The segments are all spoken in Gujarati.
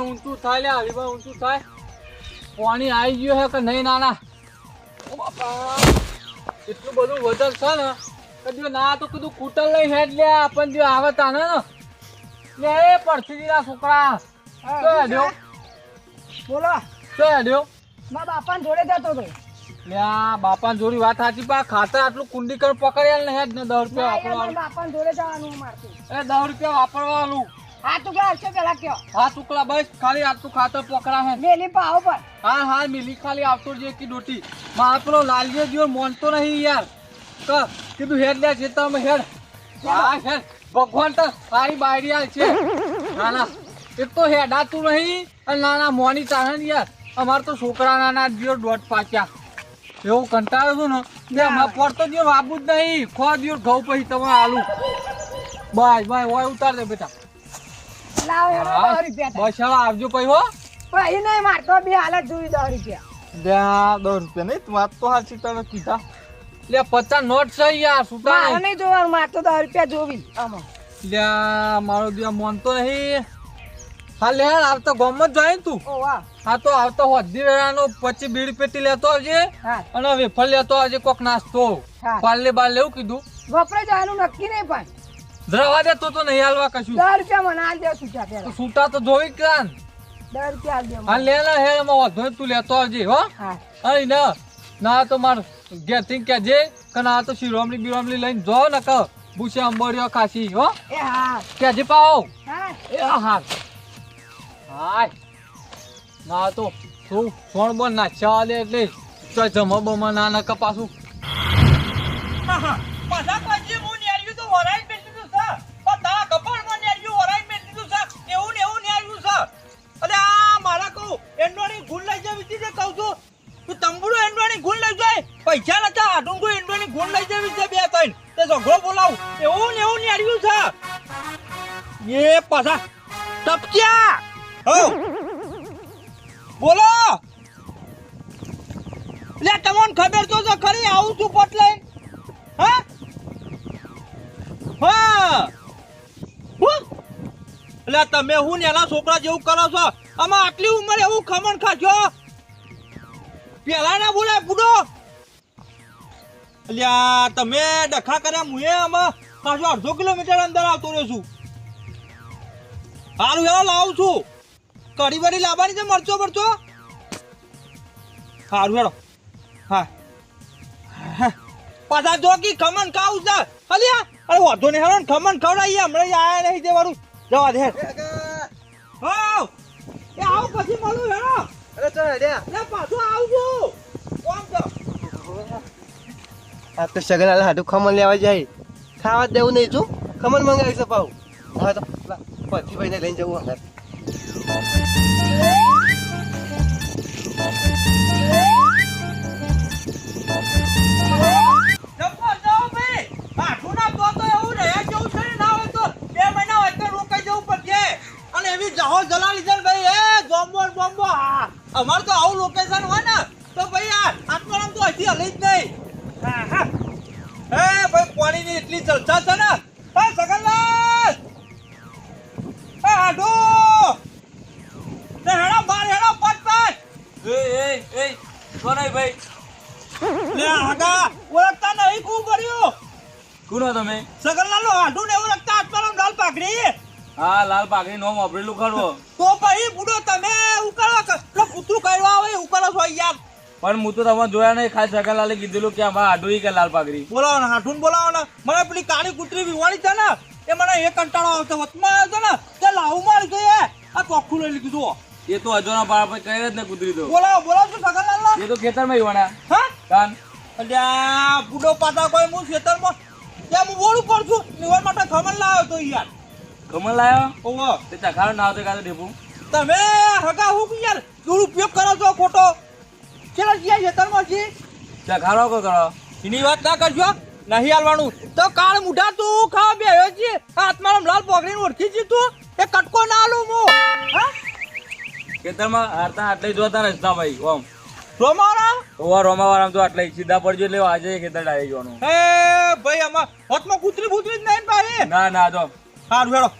ઊંચું થાય હરીમણ ઊંચું થાય. પાણી આવી ગયું હે કે નહીં, નાના? એટલું બધું વજન છે ને. કે જો ના તો કીધું કૂટર લઈ હેડ લે આપણને જો આવે તાને ને. લે એ પડતીના છોકરા. તો હેડ્યો? બોલો. તો હેડ્યો? મા બાપાને જોડે જતો તો લ્યા આ બાપા જોડી વાત સાચી પા ખાતર આટલું કુંડી કર પકડ્યા ને હેડ ને દસ રૂપિયા ના, વાપરવાનું. બાપાને જોડે જવાનું મારતું એ દસ રૂપિયા વાપરવાનું. હા તું ક્યાં હશે પેલા કયો? હા ટુકડા બસ ખાલી આટલું ખાતર પકડા હે. મેલી પાવ પર હા હા મેલી ખાલી આવતો જે કી ડોટી. માં પેલો લાલિયો જીવો મોનતો નહીં યાર. ક કીધું હેડ લે જે તમે હેડ. હા હેડ. ભગવાન તો સારી બાયરી આલ છે. ના ના એક તો હેડાતું નહીં. અને નાના મોની તારણ યાર અમાર તો છોકરા નાના દિયો દોઢ પાચ્યા એવું કંટાળો છું ને? બે અમાર પડતો દિયો વાબુ જ નહીં. ખો દિયો ઘઉં પછી તમે આલુ. બાય બાય હોય ઉતાર દે બેટા. બસ હવે આવજો પછી હો. નહીં મારતો બે હાલત જોઈ દસ રૂપિયા. દસ રૂપિયા નહીં વાત તો હાચી તમે કીધા. લે પચાસ નોટ છે યાર સુતા નહીં જોવાનું મારતો દસ રૂપિયા જોવી. આમાં. લે મારો દિયા મોનતો નહીં. હા લે આવતો ગોમ જ જાય તું. હા તો આવતો હોધી વેળાનો પછી બીડી પેટી લેતો આવજે. હા. અને વેફર લેતો આવજે કોક નાસ્તો. પાલે બાર લેવું કીધું. વપરાય જવાનું નક્કી નહીં પણ. જવા દે તો તો નહીં હાલવા કશું. દસ રૂપિયા મને હાલ દે છૂટા તો પેલા સૂતા તો જોઈ ક્યાં દસ રૂપિયા હાલ. લે ને હે એમાં વધુ તું લેતો આવજે હો. હા. ના તો માર ઘેરથી કહેજે કે ના તો શિરોમણી બિરોમણી લઈને જો ને કહો ભૂસે અંબરીઓ ખાસી હો? એ હા. કહેજે પાઓ. એ હા. હાય. ના તો શું ફોન બોલ ના ચાલે એટલે તો જમા બમા ના ના કપાસું પાછા ઝઘડો એવું ને બોલો. ખબર ખરી, આવું છું પટ લઈને. હા? હા. હું? એટલે તમે હું નેલા છોકરા જેવું કરો છો? આમાં આટલી ઉંમર એવું ખમણ ખાશો? પેલા ના બોલાય બુડો. અલ્યા તમે ડખા કર્યા મુએ આમાં પાછો અડધો કિલોમીટર અંદર આવતો રહ્યો છું. હારું હેલો લાવું છું. કઢી બરી લાવવાની છે મરચો મરચો હારું હેડો હા. હા. પાછા જો કે ખમણ ખાવું છે. અલ્યા અરે વાંધો નહીં હેડો ખમણ ખવડાવીએ હમણાં આયા નહીં જવાનું. જવા દે હો એ આવ પછી મળું હેડો. અરે ચાલ હેડ્યા. પાછો આવજો છો? આ તો સગન હાટું ખમણ લેવા જાય. ખાવા દેવું નહીં છું ખમણ મંગાવી છે પાઉં હા તો પછી ભાઈને લઈને જવું હવે એ એ એ કોનાય ભાઈ. લે આગા ઓળખતા નહીં કું કર્યું? કોનો તમે? સગનલાલ નો આઢું ને એવું લગતા આત્મારામ લાલ પાઘડી. હા લાલ પાઘડી નોમ વાપરેલું ખરો. તો પછી બુડો તમે ઉકાળો ક- કૂતરું કરવા આવે ઉકાળો છો યાર પણ હું તો તમે જોયા નહીં ખાસ જગનલાલે કીધેલું કે અમારા આડુઈ કે લાલ પાઘડી. બોલાવો ને હાઠું બોલાવો ને. મને પેલી કાળી કૂતરી વિવાણી છે ને એ મને એ કંટાળો આવતો. વચમાં આવ્યો છે ને તે લાવું મારી ગઈ આ ચોખ્ખું લઈ લીધું એ તો અજોના પાડા પર કહે જ ને કુદરી તો. બોલાવો બોલાવો છો સગનલાલ એ તો ખેતરમાં ઈવાના હા? કાન. અલ્યા બુડો પાટા કોઈ હું ખેતરમાં? ત્યાં હું બોલું પર છું. નિવડ માટે ખમણ લાવ્યો તો યાર. ખમણ લાયો ઓહો. તે ચખાડો ના આવતો કાતો ઢેપું તમે હગા હું યાર. દુરુપયોગ કરો છો ખોટો. ચલો જ્યાં ખેતરમાં છી ચખાડો કો કરો. એની વાત ના કરજો નહીં હાલવાનું. તો કાળ મુઢા તું ખાવા બેહ્યો છે. હાથમાં લાલ પોકડીને ઓળખી છે તું. એ કટકો ના આલું હું. હા? ખેતરમાં હારતા આટલે જોતા રસ્તા ભાઈ ઓમ. રોમારા ઓવા રોમાવાળામાં તો આટલે સીધા પડજો એટલે આજે ખેતર ડાળી જવાનું. એ ભાઈ આમાં હોતમાં કૂતરી ભૂતરી જ નહીં ભાઈ? ના ના જો. સારું હેડો.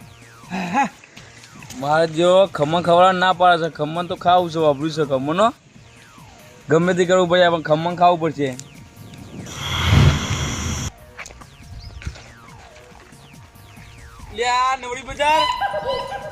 મારે જો ખમણ ખવડા ના પાડે છે. ખમણ તો ખાવું છે વાપર્યું છે ખમણનો ગમે તે કરવું પડે પણ ખમણ ખાવું પડશે. લ્યા નવડી બજાર.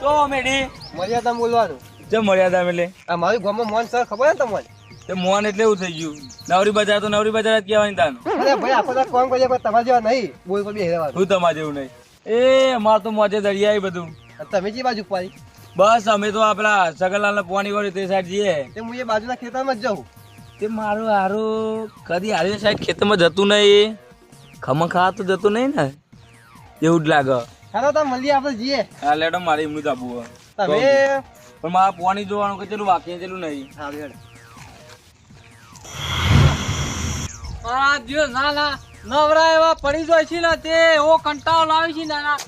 તો મેડી. મર્યાદા બોલવાનું. જે મર્યાદા એટલે આ મારું ગામમાં મોન સર ખબર ને તમને? તે મોહન એટલે એવું થઈ ગયું. નવરી બજાર તો નવરી બજાર જ કહેવાની તાન. અરે ભાઈ આખો કામ કરીએ પણ તમારા જેવા નહીં. બોલ કોઈ બી હું તમારે જેવું નહીં. એ અમારે તો મોજે દરિયા બધું. તમે જે બાજુ પાડી બસ અમે તો આપણા સગરલાલ પોણી વાળી તે સાઈડ જઈએ. તે હું એ બાજુના ખેતરમાં જ જાઉં. તે મારું હારું કદી હારી સાઈડ ખેતરમાં જતું નહીં. ખમખા તો જતું નહીં ને. એવું જ લાગે. ચાલો તમે મળીએ આપણે જઈએ. હા લેડો મારી એમનું જ આપવું તમે પણ મારે પોણી જોવાનું કે ચેલું બાકી ચેલું નહીં. સારું હેડ. આ જો ના ના નવરા એવા પડી જાય છે ને તે એવો કંટાળો લાવે છે નાના.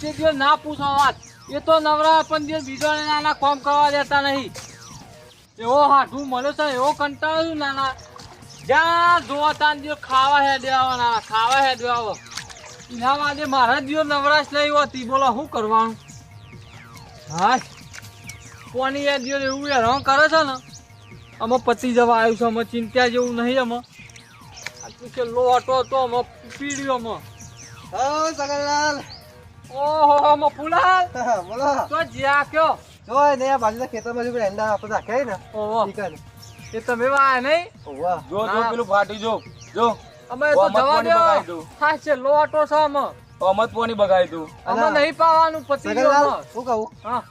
તે જો ના પૂછો વાત. એ તો નવરા પણ જે બીજો નાના કોમ કરવા દેતા નહીં. એવો હાઠું મળ્યો છે એવો કંટાળો છું નાના. જ્યાં જોવા ત્યાં જો ખાવા હે દેવા નાના ખાવા હે દેવા એના માટે મારા જો નવરાશ નહીં હોતી. બોલો શું કરવાનું? હા કોની યાદ દિયો એવું હેરાન કરે છે ને. આમાં પતી જવા આવ્યું છે આમાં ચિંતા જેવું નહીં તું કે લોટો તો આમાં પીડ્યો આમાં. હઉ, સગનલાલ. ઓહો આમાં ફૂલાલ. બોલો. તો જ્યાં કયો. જોય ને આ બાજુના ખેતરમાં જો એંડા આપણે રાખ્યા ને ઓહો. એ તમે વાય નહીં. જો જો પેલું ફાટી જો. જો. અમે તો જવા દો દઉં. હા છે લોટો છે આમાં. અમત પોની બગાડી તું અમે નહીં પાવાનું પતી ગયો શું કહું? હા.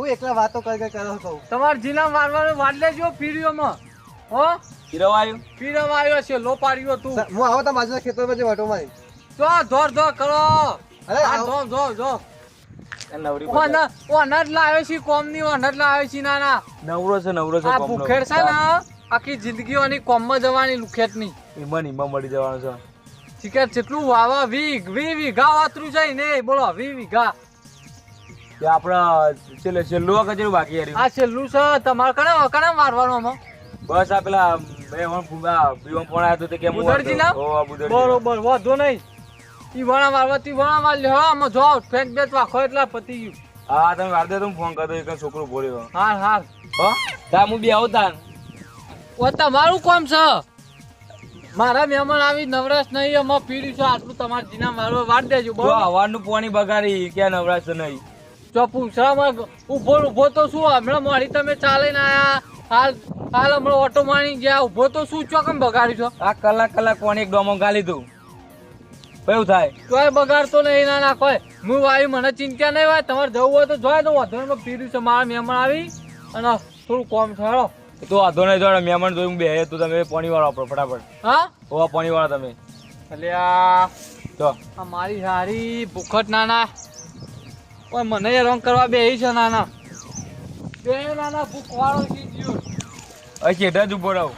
હું એકલા વાતો કર કર કરો કહું. તમાર જીના મારવાનો વાડ લેજો પીડ્યોમાં હો? હીરો આવ્યું આવ્યો છે લો પાડ્યો તું હું આવો તો બાજુના ખેતરમાં જે વાટો મારી જો ધોર ધોર કરો. અરે. ઓનર છે કોમની ઓનર લાવે છે ના ના નવરો છે નવરો છે આ ભૂખેડ છે ને આખી જિંદગીઓની કોમમાં જવાની લુખેટની ઈમાં ઈમાં મળી જવાનું છે. શિકાર જેટલું વાવા વી વી વીઘા વાતરું જાય ને બોલો વી વીઘા. તે આપણા છેલ્લે છેલ્લું આ કચેરું બાકી આ છેલ્લું છે. તમારે કણે કણે મારવાનું બસ આ પેલા બે વણ ફૂગા બીવમ પણ આવ્યો તો તે બુધરજી ના? બરોબર વાંધો નહીં. ઈ વણા મારવા તી વણા માર લ્યો આમાં જો ફેંક બેચ વાખો એટલા પતી ગયું. હા તમે વાર દે તો હું ફોન કરતો એક છોકરો બોલ્યો હા હા હો તા હું બી આવતા. ઓ તમારું કોમ છે? મારા મહેમાન આવી નવરાશ નહીં અમે પીડ્યું છે. આટલું તમારે જીના મારવા વાર દેજો બહુ હવાનું પાણી બગાડી ક્યાં નવરાશ નહીં? જો પૂછરામાં ઊભો ઊભો તો શું? હમણાં મારી તમે ચાલીને આયા. હાલ હાલ હમણાં ઓટો માણી ગયા. ઊભો તો શું ચોકમ બગાડ્યું છો? આ કલાક કલાક પાણી એક ડોમો ગાલી દઉં? કયું થાય. તોય બગાડતો નહીં. ના ના કોઈ. હું વાયુ મને ચિંતા નહીં હોય. તમારે જવું હોય તો જોય. તો વાંધો પીડ્યું છે મારા મહેમાન આવી. અને થોડું કોમ છે. એ તો વાંધો નહીં જોડે મહેમાન જોયું બે તો તમે પાણી વાળો વાપરો ફટાફટ. હા? હોવા પાણી વાળો તમે. એટલે આ તો આ મારી હારી ભૂખટ નાના. ઓય, મને એ રંગ કરવા બે છે, નાના બે નાના ભૂખ વાળો છે જીવ. અહીં ડજ ઊભો રહો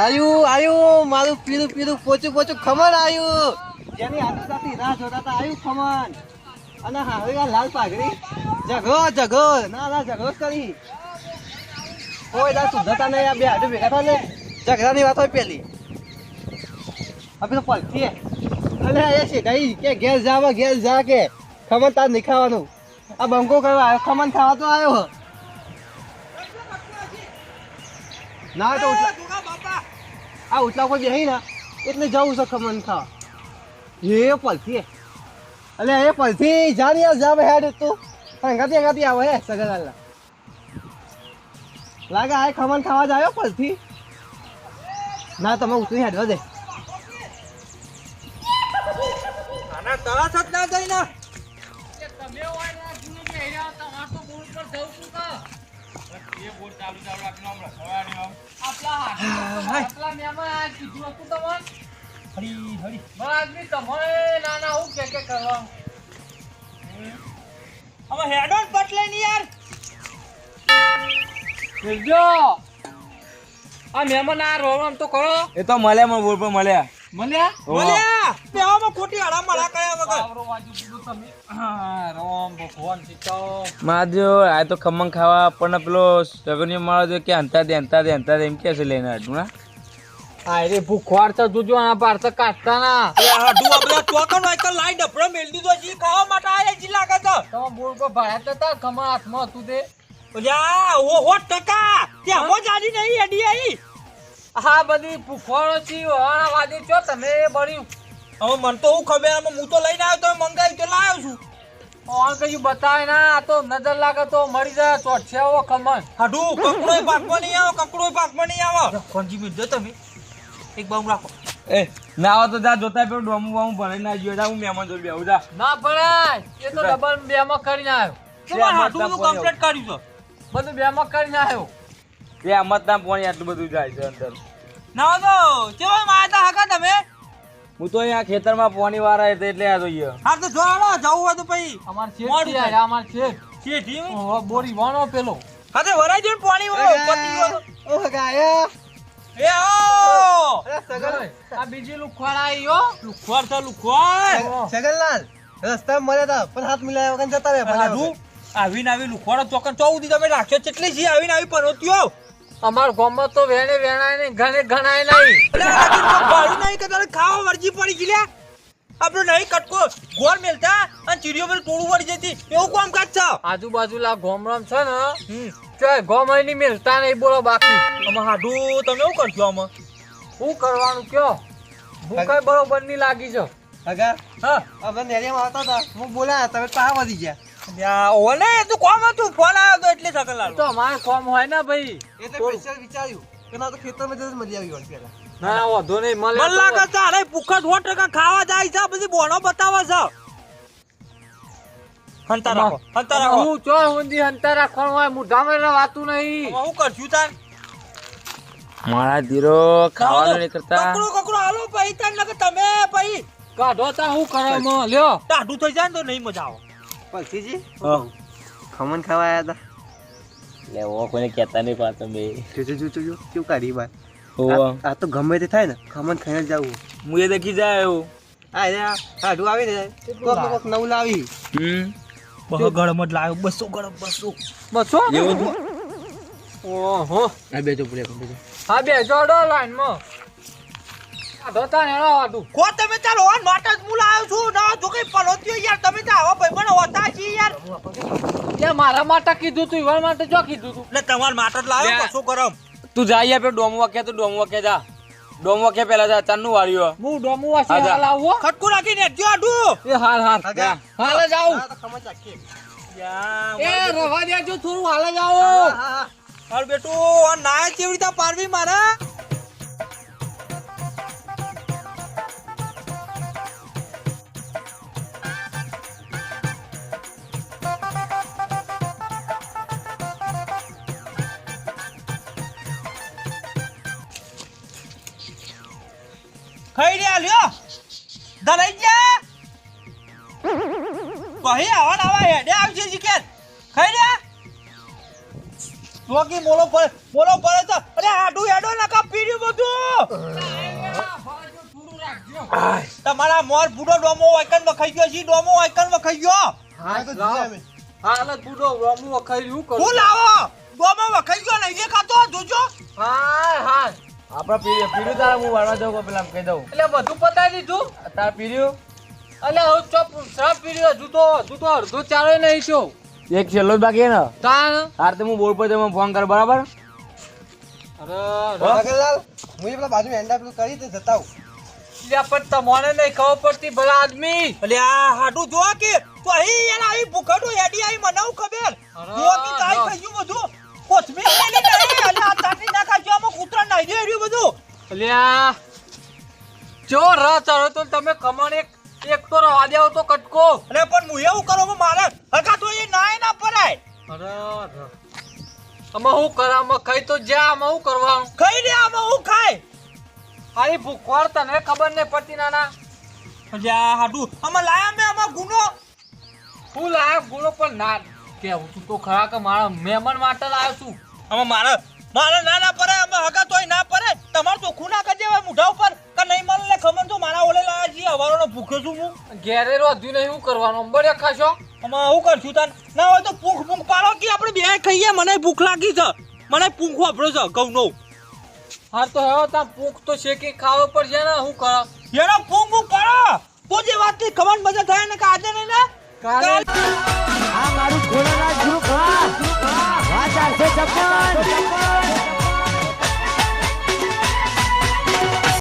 આયુ આયુ. મારું પીરું પીરું પોચું પોચું ખમણ આયુ. જેની હાથે સાથે રાહ જોતા હતા આયુ ખમણ. અને હવે આ લાલ પાઘડી. જગો જગો. ના ના, જગો કરી. કોઈ દા સુધતા નહીં, આ બે હાથે ભેગા થાય ને ઝઘડાની વાત હોય પેલી. આપણે તો પલથી અલે, એ શેઠાઈ, કે ઘેર જાવ ઘેર જા કે. ખમણ તાર નહીં આ બંકો કયો આવ્યો ખમણ ખાવા તો આવ્યો. ના, તો આ ઉઠલા કોઈ બેહી ના. એટલે જવું છે ખમણ ખાવા. એ પલથી અલે, એ પલથી જાણી જાવ હેડ તું. હંગાતી હંગાતી આવે હે સગલાલા લાગે આ ખમણ ખાવા જ આવ્યો પરથી. ના તમે ઉતરી હેડવા દે. આના તરસ જ ના તમે હોય ને જૂનું કે હેર્યા, તમારે તો બોર ઉપર જવું છું કાં? આપલા હાથમાં તો આપલા મહેમાન આ કીધું હતું તમારે? હરી હરી. મારા આદમી તમારે નાના હું કે કે કરવાનું હવે હેડો જ બદલે ની યાર. જો આ મહેમાન આ રોમ તો કરો. એ તો મળ્યા મને બોલ પર મળ્યા. મળ્યા? બોલ્યા બેવામાં ખોટી હડા મળા કયા વગર. આવરો વાજુ કીધું તમે. રોમ ભગવાન સીતો માજો આ તો ખમણ ખાવા પણ પેલો સગનીયો માળો કે અંતા દે અંતા દે અંતા દે એમ કે છે લઈને હાડું ના ભૂખવાર તો જોજો આ બાર તો કાઢતા ના એ હાડું તો બધા હોય તો લાઈ ડબડો મેલ દીધો જી ખાવા માટે આયા જી લાગે તો. તમે બોર પર ભાડ્યા તો તા ખમા હાથમાં હતું તે. ઓલા ઓ હો ટકા. ત્યાં હો જાડી નહીં એડી આઈ. હા બધી ભૂખવાળો છી વાળા વાદી છો તમે બળ્યું. હવે મન તો હું ખબર આમાં હું તો લઈને આવ્યો તો મંગાવી તો લાવ્યો છું. ઓન કયું બતાવે ના આ તો નજર લાગે તો મરી જાય ચોટશે આવો ખમણ. હાડું કકડોય પાકમાં નહીં આવો કકડોય પાકમાં નહીં આવો. કોણજી બીજો તમે? એક બામ રાખો. એ ના આવો તો જા જોતા પેલું ડોમું બામું ભરાઈ ના ગયો જા હું મહેમાન જોઈ બેહું જા. ના ભરાય. એ તો ડબલ બેમાં કરીને આવ્યો. તમારે નું કમ્પ્લીટ કર્યું છે? બધું બેમાં કરીને આવ્યો. એ અમત ના પાણી આટલું બધું જાય છે અંદર. ના તો ચેવા માતા હકા તમે? હું તો અહીંયા ખેતરમાં પાણી વાળા હતા એટલે આ જોઈએ હા તો જો હાલો જવું હોય તો પછી અમાર મોડું છે અમાર શેઠી. ઓહો, બોરી વાણો પેલો. હા તો વરાઈ જો પાણી વાળો પતી વાળો ઓ ગાયા. એ આવો! સગલ આ બીજી લુખવાડ આવી હો. લુખવાડ તો લુખવાડ સગલલાલ રસ્તા મળ્યા તા પણ હાથ મિલાયા વગર જતા રહે ભલા આવીને આવી લુખવાડો ચોકન ચૌદી તમે રાખ્યો? કેટલી છે આવીને આવી પનોતીઓ અમાર ગામમાં તો વેણે વેણાય ને ઘણે ઘણાય નહીં. એટલે આ તો ભાડું નહીં કે તારે ખાવા વરજી પડી ગઈ લ્યા? આપણે નહીં કટકો. ગોળ મેલતા અને ચીડીઓ પર ટોળું વળી જતી. એવું કોમ કાજ છે? આજુબાજુલા ગોમરામ છે ને હમ. ગોમ ગોમયની મિલતા નહીં બોલો બાકી. આમાં હાડુ તમે શું કરશો આમાં? શું કરવાનું કયો? કઈ બરોબરની લાગી છે અગા હા. અમે નેરિયામાં આવતા હતા. હું બોલા તમે પાહા વધી ગયા. ઓને તું કોમ હતું. ફોન આવ્યો તો એટલે સકલ તો અમારે કોમ હોય ને ભાઈ. એ તો વિચાર્યું. કે ના તો ખેતરમાં જઈને મળી આવી હોય પેલા ના વાંધો નહીં મળે. મને લાગે છે અરે ભૂખા સો ટકા ખાવા જાય છે બધી બોનો બતાવે છે. હંતા રાખો હંતા રાખો. હું ચો હુંજી હંતા રાખવાનું હોય મુઢામાં વાતું નહીં. હું શું કરશું તાર? મારા ધીરો ખાવાનું નહીં કરતા. કકડો કકડો હાલો પછી તાર નકર તમે પછી કાઢો તા હું કરે મો લ્યો. ટાઢું થઈ જાય ને તો નહીં મજા આવે. પલસીજી? હા. ખમણ ખાવા આવ્યા હતા લે ઓ કોઈને કહેતા નહીં પાછો બે જો જો જો જો કેવું કાઢી બાર? હોવ. આ- આ તો ગમે તે થાય ને ખમણ ખાઈને જ જવું. હું એ દેખી જાય એવું. આ રે આ હાડું આવી ને કોક કોક નવું લાવી. હમ. બહુ ગરમ જ લાવ્યો બસો ગરમ બસો. બસો? એવું? ઓહો. આ બેજો આપો, હા બેજો જોડો લાઈનમાં. કાઢો તા નેળો કો તમે ચાલો ઓન માટે જ હું લાવ્યો છું. ના જો કઈ પલોત્યો યાર તમે તો આવા ભાઈ પણ હોતા છી યાર. લે મારા માટે કીધું તું માટે જો કીધું તું. એટલે તમાર માટે જ લાવ્યો શું બસો ગરમ. તું જા અહીંયા પેલું ડોમ વાક્યા તો ડોમ વાક્યા જા. ડોમ વાક્યા પેલા જા ચાંદનું વાળ્યો હું ડોમું વાસી હા, જા. હાલ આવો ખટકું રાખીને જો આડુ. એ હાલ હાલ. હાલ જ આવું. એ રવા દેજો થોડું હાલ જ હા, આવો. હાલ બેટું આ નાય કેવી રીતે પારવી મારા? ખાઈ રહ્યા લ્યો. ધરાઈ ગયા. ભાઈ આવા નવા હેડે આવશે શીખેર ખાઈ રહ્યા. જોકી મોલો પડે તો અરે આડું હેડો ના કા પીડ્યું બધું. તમારા મોર બુડો ડોમો વાયકન વખાઈ ગયો છે ડોમો વાયકન વખાઈ ગયો. હા, તો જોઈએ અમે. હાલ જ બુડો ડોમો વખાઈ શું કરું લાવો? ડોમો વખાઈ ગયો નહીં દેખાતો જોજો. હા હા. આપડે પીર્યું પીર્યું તારા હું વાળવા દઉં પેલા કહી દઉં. એટલે બધું પતાવી દીધું? તાર પીર્યું એટલે હું ચોપ સાપ પીર્યો જૂતો જૂતો અડધો ચાલે નહીં છો એક છેલ્લો જ બાકી ને? તાણ? હાર તો હું બોલ પર તમે ફોન કર બરાબર? અરે ભગતલાલ હું એ પેલા બાજુ એન્ડા પેલું કરી દે જતાઉ લે પણ તમને નહીં ખબર પડતી ભલા આદમી. એટલે આ હાડું જોવા કે તો અહીં યાર આવી ભૂખડું હેડી આવી મને ખબર. જો કે કાઈ થઈ ખાઈ ગયું બધું. કોથમીર આ ચાટણી ના ખાજો આમાં કૂતરા નાઈ દે રહ્યું બધું. જો રસ ચડો તો તમે કમણ એક એક તો રવા દેવો તો કટકો. એટલે પણ હું એવું કરો મારે હકા તો એ નાય ના પરાય અરે અરે. આમાં હું કરા આમાં ખાઈ તો જા આમાં હું કરવાનું ખાઈ લે આમાં હું ખાય? આની ભૂખવાડ તને ખબર નહીં પડતી નાના. આ હાડું. આમાં લાયા મેં આમાં ગુનો. હું લાયા ગુનો પણ ના કેવું તું તો ખરા કે મારા મહેમાન માટે લાવ્યો છું. અમે મારા મારે ના ના પરાય અમે હગા તોય ના પરાય તમારે તો ખૂના કરી હવે મુઢા ઉપર કે નહીં મળે લે ખબર તો મારા ઓલે લાયા છીએ હવારોનો ભૂખ્યો છું હું. ઘેરે રોધ્યું નહીં હું કરવાનું. અંબરે ખાશો અમે આવું કરશું તાન. ના હોય તો પૂંખ પૂંખ પાડો કે આપણે બે ખાઈએ મને ભૂખ લાગી છે. મને પૂંખ વાપરો છે ઘઉંનો હા તો હવે તા ભૂખ તો છે કે ખાવો પડશે ને હું કરો? યાર પૂંખ પૂંખ પાડો. તો જે વાતથી ખબર મજા થાય ને કે આજે નહીં ને? કાલે મારું ખોલાના ગ્રુપ હા હા ચારસો છપ્પન